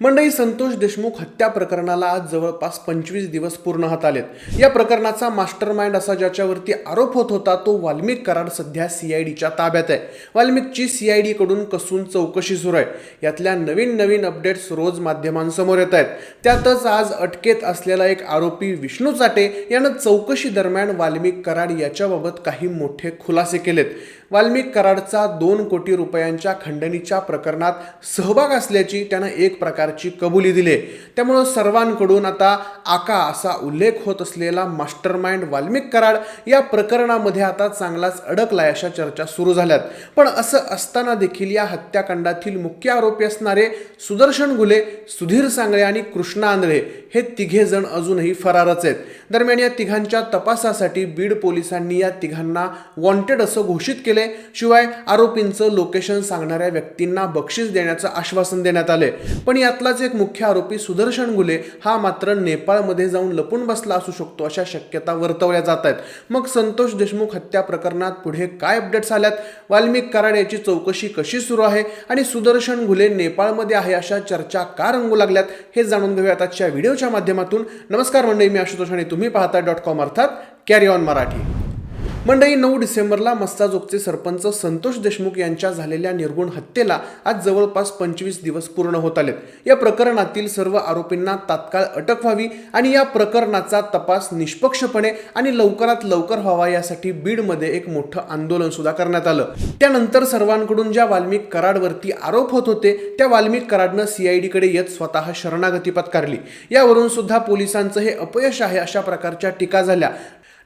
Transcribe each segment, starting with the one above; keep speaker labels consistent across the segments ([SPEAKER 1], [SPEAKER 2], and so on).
[SPEAKER 1] मंडई संतोष देशमुख हत्या प्रकरणाला आज जवळपास पंचवीस दिवस पूर्ण हात आलेत. या प्रकरणाचा मास्टर माइंड असा ज्याच्यावरती आरोप होत होता तो वाल्मिक कराड सध्या सीआयडीच्या ताब्यात आहे. वाल्मिकची सीआयडीकडून कसून चौकशी सुरू आहे. यातल्या नवीन नवीन अपडेट्स रोज माध्यमांसमोर येत आहेत. त्यातच आज अटकेत असलेला एक आरोपी विष्णू चाटे यानं चौकशी दरम्यान वाल्मिक कराड याच्याबाबत काही मोठे खुलासे केलेत. वाल्मिक कराडचा दोन कोटी रुपयांच्या खंडणीच्या प्रकरणात सहभाग असल्याची त्यानं एक प्रकार प्रकारची कबुली दिली. त्यामुळं सर्वांकडून आता आका असा उल्लेख होत असलेला मास्टर माइंड वाल्मिक कराड या प्रकरणामध्ये आता चांगलाच अडकलाय अशा चर्चा सुरू झाल्यात. पण असं असताना देखील या हत्याकांडातील मुख्य आरोपी असणारे सुदर्शन गुले सुधीर सांगळे आणि कृष्णा आंधळे हे तिघे जण अजूनही फरारच आहेत. दरम्यान या तिघांच्या तपासासाठी बीड पोलिसांनी या तिघांना वॉन्टेड असं घोषित केले. शिवाय आरोपींचं लोकेशन सांगणाऱ्या व्यक्तींना बक्षीस देण्याचं आश्वासन देण्यात आले. पण या यातलाच एक मुख्य आरोपी सुदर्शन गुले हा मात्र नेपाळमध्ये जाऊन लपून बसला असू शकतो अशा शक्यता वर्तवल्या जात आहेत. मग संतोष देशमुख हत्या प्रकरणात पुढे काय अपडेट्स आल्यात? वाल्मिक कराड याची चौकशी कशी सुरू आहे? आणि सुदर्शन घुले नेपाळमध्ये आहे अशा चर्चा का रंगू लागल्यात? हे जाणून घेऊयात आजच्या व्हिडिओच्या माध्यमातून. नमस्कार मंडळी मी आशुतोष आणि तुम्ही पाहता डॉट कॉम अर्थात कॅरी ऑन मराठी. मंडळी नऊ डिसेंबरला मस्ताजोगचे सरपंच संतोष देशमुख यांच्या झालेल्या निर्गुण हत्येला आज जवळपास पंचवीस दिवस पूर्ण होत आलेत. या प्रकरणातील सर्व आरोपींना तात्काळ अटक व्हावी आणि या प्रकरणाचा तपास निष्पक्षपणे आणि लवकरात लवकर व्हावा यासाठी बीडमध्ये एक मोठं आंदोलन सुद्धा करण्यात आलं. त्यानंतर सर्वांकडून ज्या वाल्मिक कराडवरती आरोप होत होते त्या वाल्मिक कराडनं सीआयडीकडे येत स्वतः शरणागती पत्कारली. यावरून सुद्धा पोलिसांचं हे अपयश आहे अशा प्रकारच्या टीका झाल्या.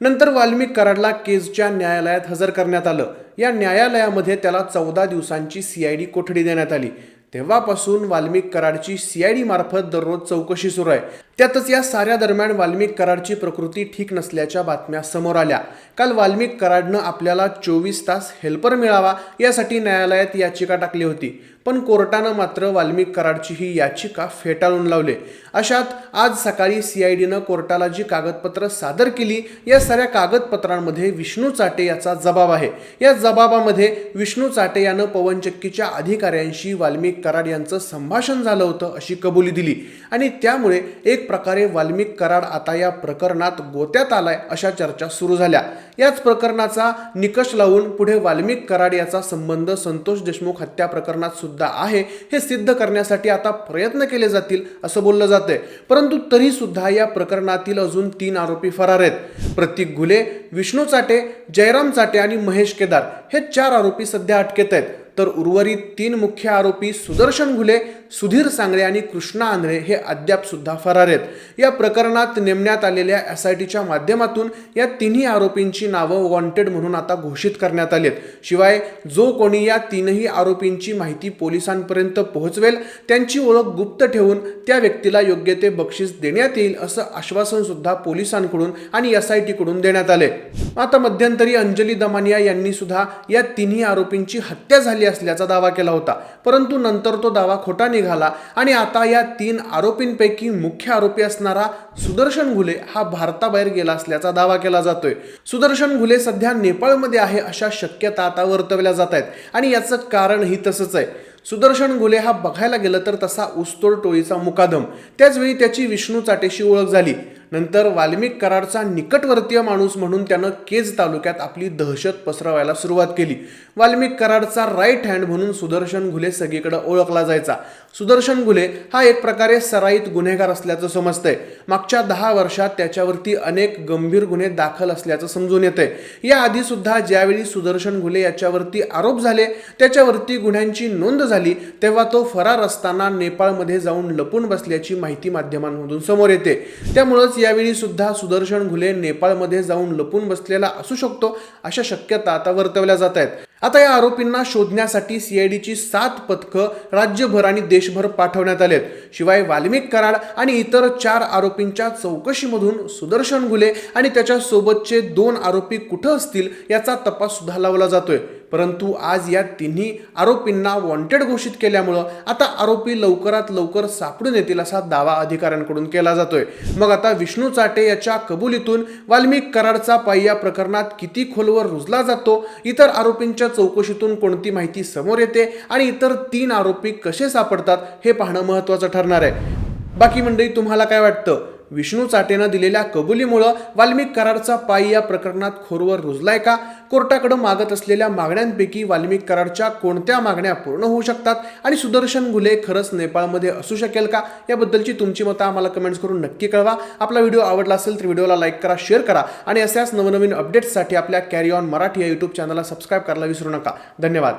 [SPEAKER 1] नंतर वाल्मिक कराडला केजच्या न्यायालयात हजर करण्यात आलं. या न्यायालयामध्ये त्याला चौदा दिवसांची सीआयडी कोठडी देण्यात आली. तेव्हापासून वाल्मिक कराडची सीआयडी मार्फत दररोज चौकशी सुरू आहे. त्यातच या साऱ्या दरम्यान वाल्मिक कराडची प्रकृती ठीक नसल्याच्या बातम्या समोर आल्या. काल वाल्मिक कराडनं आपल्याला चोवीस तास हेल्पर मिळावा यासाठी न्यायालयात याचिका टाकली होती. पण कोर्टानं मात्र वाल्मिक कराडची ही याचिका फेटाळून लावले. अशात आज सकाळी सी आय डीनं कोर्टाला जी कागदपत्र सादर केली या साऱ्या कागदपत्रांमध्ये विष्णू चाटे याचा जबाब आहे. या जबाबामध्ये विष्णू चाटे यानं पवनचक्कीच्या अधिकाऱ्यांशी वाल्मिक कराड यांचं संभाषण झालं होतं अशी कबुली दिली. आणि त्यामुळे एक प्रकारे वाल्मिक कराड आता या प्रकरणात गोत्यात आलाय अशा चर्चा सुरू झाल्या. याच प्रकरणाचा निकष लावून पुढे वाल्मिक कराड याचा संबंध संतोष देशमुख हत्या प्रकरणात सुद्धा आहे हे सिद्ध करण्यासाठी आता प्रयत्न केले जातील असं बोललं जातंय. परंतु तरी सुद्धा या प्रकरणातील अजून तीन आरोपी फरार आहेत. प्रतीक घुले विष्णू चाटे जयराम चाटे आणि महेश केदार. हे चार आरोपी सध्या अटकेत आहेत. तर उर्वरित तीन मुख्य आरोपी सुदर्शन घुले सुधीर सांगळे आणि कृष्णा आंधळे हे अद्याप सुद्धा फरार आहेत. या प्रकरणात नेमण्यात आलेल्या एस आय टीच्या माध्यमातून या तिन्ही आरोपींची नावं वॉन्टेड म्हणून आता घोषित करण्यात आली आहेत. शिवाय जो कोणी या तीनही आरोपींची माहिती पोलिसांपर्यंत पोहोचवेल त्यांची ओळख गुप्त ठेवून त्या व्यक्तीला योग्य ते बक्षीस देण्यात येईल असं आश्वासन सुद्धा पोलिसांकडून आणि एस आय टीकडून देण्यात आले आता मध्यंतरी अंजली दमानिया यांनी सुद्धा या तिन्ही आरोपींची हत्या झाली असल्याचा दावा केला होता. परंतु नंतर तो दावा खोटा निघाला आणि आता या तीन आरोपींपैकी मुख्य आरोपी असणारा सुदर्शन घुले हा भारताबाहेर गेला असल्याचा दावा केला जातोय. सुदर्शन घुले सध्या नेपाळमध्ये आहे अशा शक्यता आता वर्तवल्या जात आहेत आणि याचं कारणही तसंच आहे. सुदर्शन घुले हा बघायला गेलं तर तसा उस्तोड टोळीचा मुकादम. त्याचवेळी त्याची विष्णू चाटेशी ओळख झाली. नंतर वाल्मिक कराडचा निकटवर्तीय माणूस म्हणून त्यानं केज तालुक्यात आपली दहशत पसरवायला सुरुवात केली. वाल्मिक कराडचा राईट हँड म्हणून सुदर्शन घुले सगळीकडे ओळखला जायचा. सुदर्शन गुले हा एक प्रकारे सराईत गुन्हेगार असल्याचं समजतंय. मागच्या दहा वर्षात त्याच्यावरती अनेक गंभीर गुन्हे दाखल असल्याचं समजून येतंय. याआधी सुद्धा ज्यावेळी सुदर्शन घुले याच्यावरती आरोप झाले त्याच्यावरती गुन्ह्यांची नोंद झाली तेव्हा तो फरार असताना नेपाळमध्ये जाऊन लपून बसल्याची माहिती माध्यमांमधून समोर येते. त्यामुळंच यावेळी सुद्धा सुदर्शन घुले नेपाळमध्ये जाऊन लपून बसलेला असू शकतो अशा शक्यता आता वर्तवल्या जात आहेत. आता या आरोपींना शोधण्यासाठी सीआयडीची सात पथकं राज्यभर आणि देशभर पाठवण्यात आलेत. शिवाय वाल्मिक कराड आणि इतर चार आरोपींच्या चौकशीमधून सुदर्शन घुले आणि त्याच्या सोबतचे दोन आरोपी कुठं असतील याचा तपास सुद्धा लावला जातोय. परंतु आज या तिन्ही आरोपींना वॉन्टेड घोषित केल्यामुळं आता आरोपी लवकरात लवकर सापडून येतील असा दावा अधिकाऱ्यांकडून केला जातोय. मग आता विष्णू चाटे याच्या कबुलीतून वाल्मिक कराडचा पायी या प्रकरणात किती खोलवर रुजला जातो? इतर आरोपींच्या चौकशीतून कोणती माहिती समोर येते? आणि इतर तीन आरोपी कसे सापडतात? हे पाहणं महत्त्वाचं ठरणार आहे. बाकी मंडळी तुम्हाला काय वाटतं? विष्णू चाटेनं दिलेल्या कबुलीमुळं वाल्मिक कराडचा पायी या प्रकरणात खोरवर रुजलाय का? कोर्टाकडे मागत असलेल्या मागण्यांपैकी वाल्मिक कराडच्या कोणत्या मागण्या पूर्ण होऊ शकतात? आणि सुदर्शन गुले खरंच नेपाळमध्ये असू शकेल का? याबद्दलची तुमची मतं आम्हाला कमेंट्स करून नक्की कळवा. आपला व्हिडिओ आवडला असेल तर व्हिडिओला लाईक करा शेअर करा. आणि अशाच नवनवीन अपडेट्ससाठी आपल्या कॅरी ऑन मराठी या यूट्यूब चॅनलला सबस्क्राईब करायला विसरू नका. धन्यवाद.